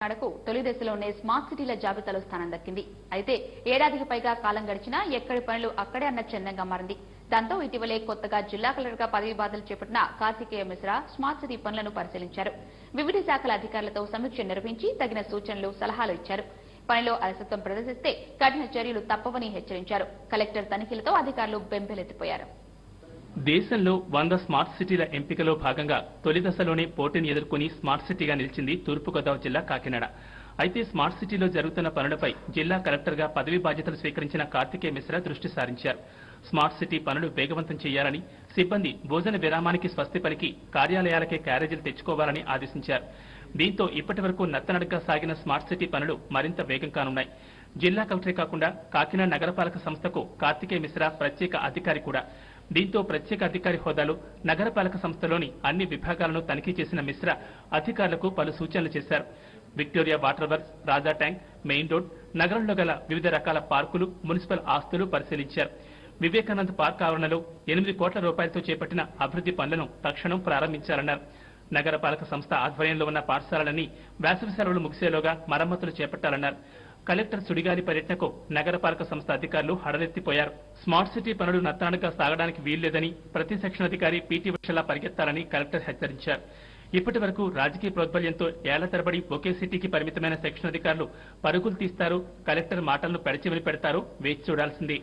తెలంగాణకు తొలి దశలోనే స్మార్ట్ సిటీల జాబితాలో స్థానం దక్కింది. అయితే ఏడాదికి పైగా కాలం గడిచినా ఎక్కడి పనులు అక్కడే అన్న చందంగా మారింది. దాంతో ఇటీవలే కొత్తగా జిల్లా కలెక్టర్గా పదవి బాధలు చేపట్టిన కార్తికేయ మిశ్రా స్మార్ట్ సిటీ పనులను పరిశీలించారు. వివిధ శాఖల అధికారులతో సమీక్ష నిర్వహించి తగిన సూచనలు సలహాలు ఇచ్చారు. పనిలో అలసత్వం ప్రదర్శిస్తే కఠిన చర్యలు తప్పవని హెచ్చరించారు. కలెక్టర్ తనిఖీలతో అధికారులు బెంబేలెత్తిపోయారు. దేశంలో వంద స్మార్ట్ సిటీల ఎంపికలో భాగంగా తొలి దశలోనే పోటీని ఎదుర్కొని స్మార్ట్ సిటీగా నిలిచింది తూర్పుగోదావరి జిల్లా కాకినాడ. అయితే స్మార్ట్ సిటీలో జరుగుతున్న పనులపై జిల్లా కలెక్టర్గా పదవి బాధ్యతలు స్వీకరించిన కార్తికేయ మిశ్రా దృష్టి సారించారు. స్మార్ట్ సిటీ పనులు వేగవంతం చేయాలని సిబ్బంది భోజన విరామానికి స్వస్తి పలికి కార్యాలయాలకే క్యారేజీలు తెచ్చుకోవాలని ఆదేశించారు. దీంతో ఇప్పటి వరకు నత్తనడక సాగిన స్మార్ట్ సిటీ పనులు మరింత వేగం కానున్నాయి. జిల్లా కలెక్టరే కాకుండా కాకినాడ నగరపాలక సంస్థకు కార్తికేయ మిశ్రా ప్రత్యేక అధికారి కూడా దీంతో ప్రత్యేక అధికారి హోదాలో నగరపాలక సంస్థలోని అన్ని విభాగాలను తనిఖీ చేసిన మిశ్రా అధికారులకు పలు సూచనలు చేశారు. Victoria water works Raja tank main road నగరంలో గల వివిధ రకాల పార్కులు మున్సిపల్ ఆస్తులు పరిశీలించారు. వివేకానంద్ పార్క్ ఆవరణలో ఎనిమిది కోట్ల రూపాయలతో చేపట్టిన అభివృద్ధి పనులను తక్షణం ప్రారంభించాలన్నారు. నగరపాలక సంస్థ ఆధ్వర్యంలో ఉన్న పాఠశాలలన్నీ వేసవి సెలవులు ముగిసేలోగా మరమ్మతులు చేపట్టాలన్నారు. కలెక్టర్ సుడిగాలి పర్యటనకు నగరపాలక సంస్థ అధికారులు హడలెత్తిపోయారు. స్మార్ట్ సిటీ పనులు నత్తానుగా సాగడానికి వీల్లేదని ప్రతి సెక్షన్ అధికారి పీటీ వర్షలా పరిగెత్తాలని కలెక్టర్ హెచ్చరించారు. ఇప్పటి వరకు రాజకీయ ప్రోద్బల్యంతో ఏళ్ళ తరబడి ఒకే సిటీకి పరిమితమైన సెక్షన్ అధికారులు పరుగులు తీస్తారు కలెక్టర్ మాటలను పెడచెవిని పెడతారు వేచి చూడాల్సిందే.